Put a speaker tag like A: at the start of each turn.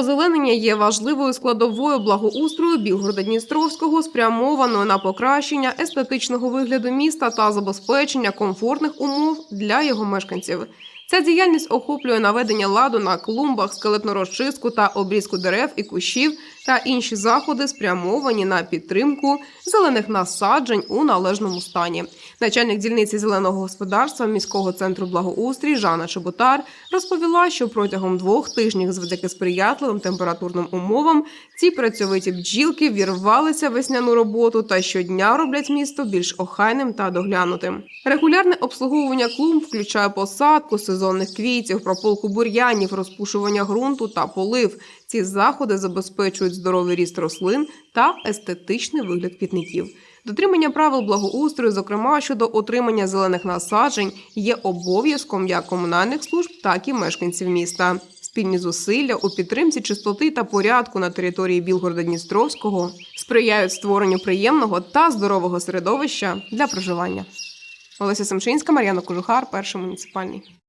A: Озеленення є важливою складовою благоустрою Білгорода-Дністровського, спрямованою на покращення естетичного вигляду міста та забезпечення комфортних умов для його мешканців. Ця діяльність охоплює наведення ладу на клумбах, скелетну розчистку та обрізку дерев і кущів та інші заходи, спрямовані на підтримку зелених насаджень у належному стані. Начальник дільниці зеленого господарства міського центру благоустрій Жанна Чеботар розповіла, що протягом двох тижнів, завдяки сприятливим температурним умовам, ці працьовиті бджілки вірвалися в весняну роботу та щодня роблять місто більш охайним та доглянутим. Регулярне обслуговування клумб включає посадку сезонних квітів, прополку бур'янів, розпушування ґрунту та полив. Ці заходи забезпечують здоровий ріст рослин та естетичний вигляд квітників. Дотримання правил благоустрою, зокрема щодо отримання зелених насаджень, є обов'язком як комунальних служб, так і мешканців міста. Спільні зусилля у підтримці чистоти та порядку на території Білгорода Дністровського сприяють створенню приємного та здорового середовища для проживання. Олеся Семшинська, Мар'яна Кожухар, перший муніципальний.